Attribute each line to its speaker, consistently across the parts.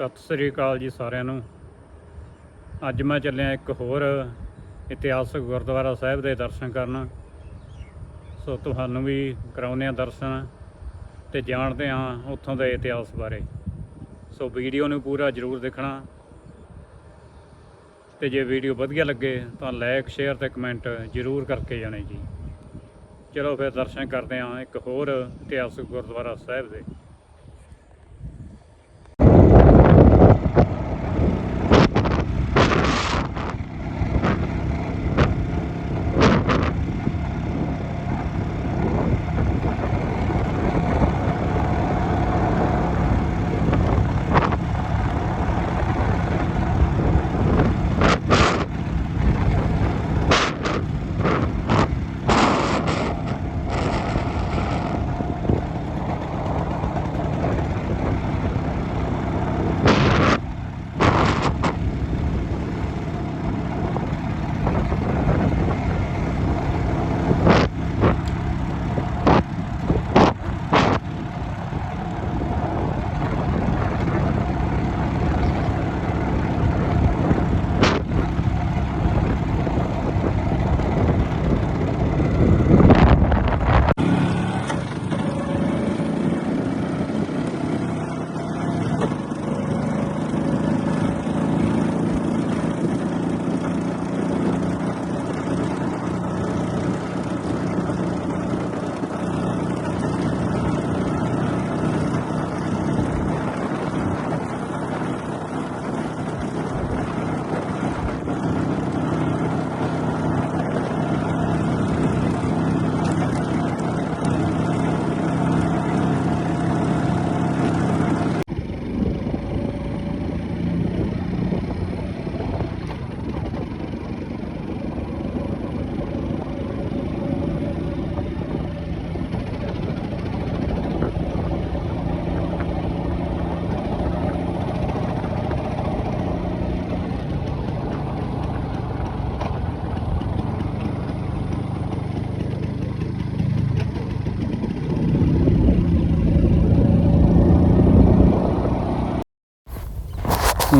Speaker 1: ਸਤਿ ਸ੍ਰੀ ਅਕਾਲ ਜੀ ਸਾਰਿਆਂ ਨੂੰ। ਅੱਜ ਮੈਂ ਚੱਲਿਆ ਇੱਕ ਹੋਰ ਇਤਿਹਾਸਕ ਗੁਰਦੁਆਰਾ ਸਾਹਿਬ ਦੇ ਦਰਸ਼ਨ ਕਰਨ। ਸੋ ਤੁਹਾਨੂੰ ਵੀ ਕਰਾਉਂਦੇ ਆ ਦਰਸ਼ਨ ਤੇ ਜਾਣਦੇ ਹਾਂ ਉੱਥੋਂ ਦੇ ਇਤਿਹਾਸ ਬਾਰੇ। ਸੋ ਵੀਡੀਓ ਨੂੰ ਪੂਰਾ ਜ਼ਰੂਰ ਦੇਖਣਾ। ਤੇ ਜੇ ਵੀਡੀਓ ਵਧੀਆ ਲੱਗੇ ਤਾਂ ਲਾਈਕ, ਸ਼ੇਅਰ ਤੇ ਕਮੈਂਟ ਜ਼ਰੂਰ ਕਰਕੇ ਜਾਣੇ ਜੀ। ਚਲੋ ਫਿਰ ਦਰਸ਼ਨ ਕਰਦੇ ਹਾਂ ਇੱਕ ਹੋਰ ਇਤਿਹਾਸਕ ਗੁਰਦੁਆਰਾ ਸਾਹਿਬ ਦੇ।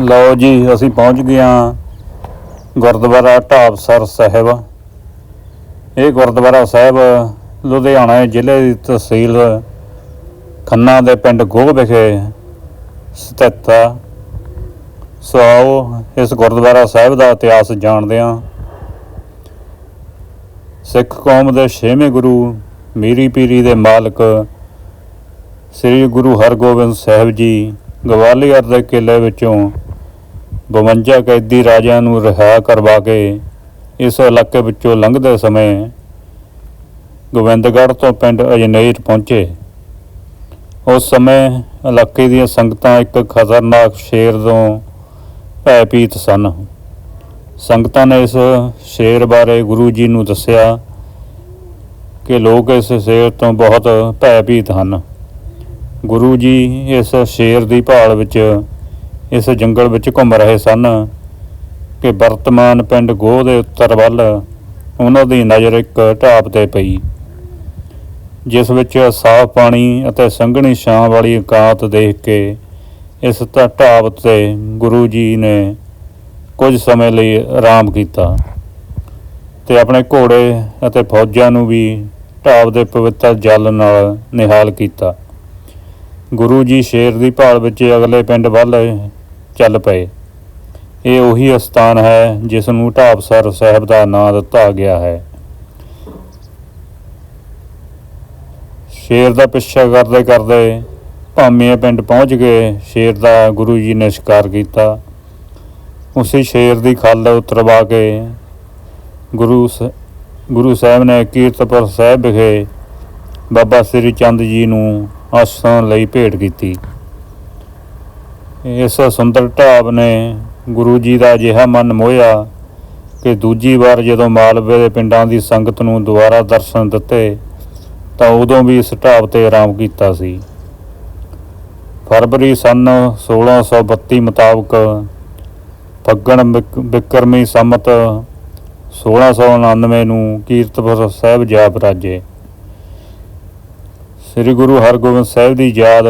Speaker 1: ਲਓ ਜੀ, ਅਸੀਂ ਪਹੁੰਚ ਗਏ ਹਾਂ ਗੁਰਦੁਆਰਾ ਢਾਬਸਰ ਸਾਹਿਬ। ਇਹ ਗੁਰਦੁਆਰਾ ਸਾਹਿਬ ਲੁਧਿਆਣਾ ਜ਼ਿਲ੍ਹੇ ਦੀ ਤਹਿਸੀਲ ਖੰਨਾ ਦੇ ਪਿੰਡ ਗੋਹ ਵਿਖੇ ਸਥਿਤ ਆ। ਸੋ ਆਓ, ਇਸ ਗੁਰਦੁਆਰਾ ਸਾਹਿਬ ਦਾ ਇਤਿਹਾਸ ਜਾਣਦੇ ਹਾਂ। ਸਿੱਖ ਕੌਮ ਦੇ ਛੇਵੇਂ ਗੁਰੂ ਮੀਰੀ ਪੀਰੀ ਦੇ ਮਾਲਕ ਸ੍ਰੀ ਗੁਰੂ ਹਰਗੋਬਿੰਦ ਸਾਹਿਬ ਜੀ ਗਵਾਲੀਅਰ ਦੇ ਕਿਲੇ ਵਿੱਚੋਂ 52 ਕੈਦੀ ਰਾਜਿਆਂ ਨੂੰ ਰਿਹਾ ਕਰਵਾ ਕੇ ਇਸ ਇਲਾਕੇ ਵਿੱਚੋਂ ਲੰਘਦੇ ਸਮੇਂ ਗੋਬਿੰਦਗੜ੍ਹ ਤੋਂ ਪਿੰਡ ਅਜਨੇਰ ਪਹੁੰਚੇ। ਉਸ ਸਮੇਂ ਇਲਾਕੇ ਦੀਆਂ ਸੰਗਤਾਂ ਇੱਕ ਖਤਰਨਾਕ ਸ਼ੇਰ ਤੋਂ ਭੈਭੀਤ ਸਨ। ਸੰਗਤਾਂ ਨੇ ਇਸ ਸ਼ੇਰ ਬਾਰੇ ਗੁਰੂ ਜੀ ਨੂੰ ਦੱਸਿਆ ਕਿ ਲੋਕ ਇਸ ਸ਼ੇਰ ਤੋਂ ਬਹੁਤ ਭੈਭੀਤ ਹਨ। ਗੁਰੂ ਜੀ ਇਸ ਸ਼ੇਰ ਦੀ ਭਾਲ ਵਿੱਚ ਇਸ ਜੰਗਲ ਵਿੱਚ ਘੁੰਮ ਰਹੇ ਸਨ ਕਿ ਵਰਤਮਾਨ ਪਿੰਡ ਗੋਹ ਦੇ ਉੱਤਰ ਵੱਲ ਉਹਨਾਂ ਦੀ ਨਜ਼ਰ ਇੱਕ ਢਾਬ ਤੇ ਪਈ, ਜਿਸ ਵਿੱਚ ਸਾਫ਼ ਪਾਣੀ ਅਤੇ ਸੰਘਣੀ ਛਾਂ ਵਾਲੀ ਇਕਾਂਤ ਦੇਖ ਕੇ ਇਸ ਢ- ਢਾਬ ਤੇ ਗੁਰੂ ਜੀ ਨੇ ਕੁਝ ਸਮੇਂ ਲਈ ਆਰਾਮ ਕੀਤਾ ਤੇ ਆਪਣੇ ਘੋੜੇ ਅਤੇ ਫੌਜਾਂ ਨੂੰ ਵੀ ਢਾਬ ਦੇ ਪਵਿੱਤਰ ਜਲ ਨਾਲ ਨਿਹਾਲ ਕੀਤਾ। ਗੁਰੂ ਜੀ ਸ਼ੇਰ ਦੀ ਭਾਲ ਵਿੱਚ ਅਗਲੇ ਪਿੰਡ ਵੱਲ ਚੱਲ ਪਏ। ਇਹ ਉਹੀ ਅਸਥਾਨ ਹੈ ਜਿਸ ਨੂੰ ਢਾਬਸਰ ਸਾਹਿਬ ਦਾ ਨਾਂ ਦਿੱਤਾ ਗਿਆ ਹੈ। ਸ਼ੇਰ ਦਾ ਪਿੱਛਾ ਕਰਦੇ ਕਰਦੇ ਭਾਮੀਏ ਪਿੰਡ ਪਹੁੰਚ ਗਏ। ਸ਼ੇਰ ਦਾ ਗੁਰੂ ਜੀ ਨੇ ਸ਼ਿਕਾਰ ਕੀਤਾ। ਉਸੇ ਸ਼ੇਰ ਦੀ ਖੱਲ ਉਤਰਵਾ ਕੇ ਗੁਰੂ ਸ- ਗੁਰੂ ਸਾਹਿਬ ਨੇ ਕੀਰਤਪੁਰ ਸਾਹਿਬ ਵਿਖੇ ਬਾਬਾ ਸ੍ਰੀ ਚੰਦ ਜੀ ਨੂੰ ਆਸਣ ਲਈ ਭੇਟ ਕੀਤੀ। ਇਸ ਸੁੰਦਰ ਢਾਬ ਨੇ ਗੁਰੂ ਜੀ ਦਾ ਅਜਿਹਾ ਮਨ ਮੋਹਿਆ ਕਿ ਦੂਜੀ ਵਾਰ ਜਦੋਂ ਮਾਲਵੇ ਦੇ ਪਿੰਡਾਂ ਦੀ ਸੰਗਤ ਨੂੰ ਦੁਬਾਰਾ ਦਰਸ਼ਨ ਦਿੱਤੇ, ਤਾਂ ਉਦੋਂ ਵੀ ਇਸ ਢਾਬ ਤੇ ਆਰਾਮ ਕੀਤਾ ਸੀ। ਫਰਵਰੀ ਸਨ 1632 ਮੁਤਾਬਕ ਫੱਗਣ ਬਿਕ- ਬਿਕਰਮੀ ਸੰਮਤ 1699 ਨੂੰ ਕੀਰਤਪੁਰ ਸਾਹਿਬ ਜਾ ਬਰਾਜੇ ਸ੍ਰੀ ਗੁਰੂ ਹਰਗੋਬਿੰਦ ਸਾਹਿਬ ਦੀ ਯਾਦ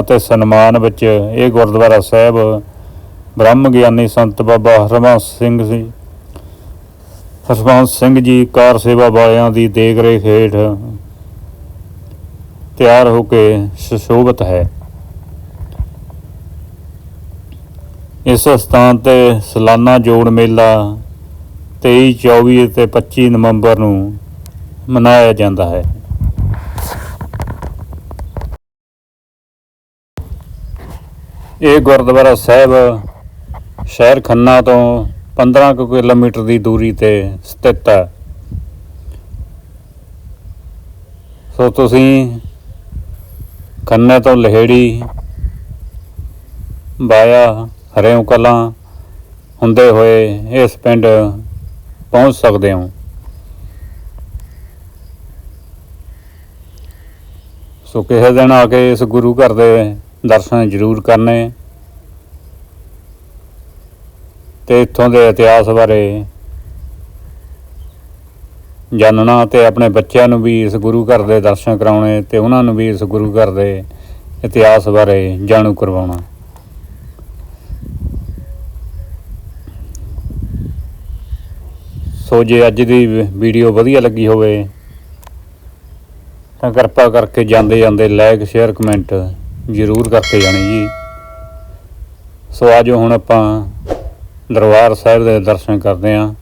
Speaker 1: ਅਤੇ ਸਨਮਾਨ ਵਿੱਚ ਇਹ ਗੁਰਦੁਆਰਾ ਸਾਹਿਬ ਬ੍ਰਹਮ ਗਿਆਨੀ ਸੰਤ ਬਾਬਾ ਹਰਮੰਸ ਸਿੰਘ ਜੀ ਹਰਮੰਸ ਸਿੰਘ ਜੀ ਕਾਰ ਸੇਵਾ ਵਾਲਿਆਂ ਦੀ ਦੇਖ ਰੇਖ ਹੇਠ ਤਿਆਰ ਹੋ ਕੇ ਸੁਸ਼ੋਭਿਤ ਹੈ। ਇਸ ਸਥਾਨ ਤੇ ਸਾਲਾਨਾ ਜੋੜ ਮੇਲਾ 23 24 ਤੇ 25 ਨਵੰਬਰ ਨੂੰ ਮਨਾਇਆ ਜਾਂਦਾ ਹੈ। ਇਹ ਗੁਰਦੁਆਰਾ ਸਾਹਿਬ ਸ਼ਹਿਰ ਖੰਨਾ ਤੋਂ 15 ਕੁ ਕਿਲੋਮੀਟਰ ਦੀ ਦੂਰੀ ਤੇ ਸਥਿਤ ਹੈ। ਸੋ ਤੁਸੀਂ ਖੰਨੇ ਤੋਂ ਲਹੇੜੀ, ਬਾਇਆ ਹਰਿਓਂ ਕਲਾਂ ਹੁੰਦੇ ਹੋਏ ਇਸ ਪਿੰਡ ਪਹੁੰਚ ਸਕਦੇ ਹੋ। ਸੋ ਕਿਸੇ ਦਿਨ ਆ ਕੇ ਇਸ ਗੁਰੂ ਘਰ ਦੇ ਦਰਸ਼ਨ ਜ਼ਰੂਰ ਕਰਨੇ। ਤੇ ਇੱਥੋਂ ਦੇ ਇਤਿਹਾਸ ਬਾਰੇ ਜਾਣਨਾ ਤੇ ਆਪਣੇ ਬੱਚਿਆਂ ਨੂੰ ਵੀ ਇਸ ਗੁਰੂ ਘਰ ਦੇ ਦਰਸ਼ਨ ਕਰਾਉਣੇ ਤੇ ਉਹਨਾਂ ਨੂੰ ਵੀ ਇਸ ਗੁਰੂ ਘਰ ਦੇ ਇਤਿਹਾਸ ਬਾਰੇ ਜਾਣੂ ਕਰਵਾਉਣਾ। ਸੋ ਜੇ ਅੱਜ ਦੀ ਵੀਡੀਓ ਵਧੀਆ ਲੱਗੀ ਹੋਵੇ ਤਾਂ ਕਿਰਪਾ ਕਰਕੇ ਜਾਂਦੇ ਜਾਂਦੇ ਲਾਈਕ ਸ਼ੇਅਰ ਕਮੈਂਟ ਜ਼ਰੂਰ ਕਰਕੇ ਜਾਣੀ ਜੀ। ਸੋ ਆਜੋ ਹੁਣ ਆਪਾਂ ਦਰਬਾਰ ਸਾਹਿਬ ਦੇ ਦਰਸ਼ਨ ਕਰਦੇ ਹਾਂ।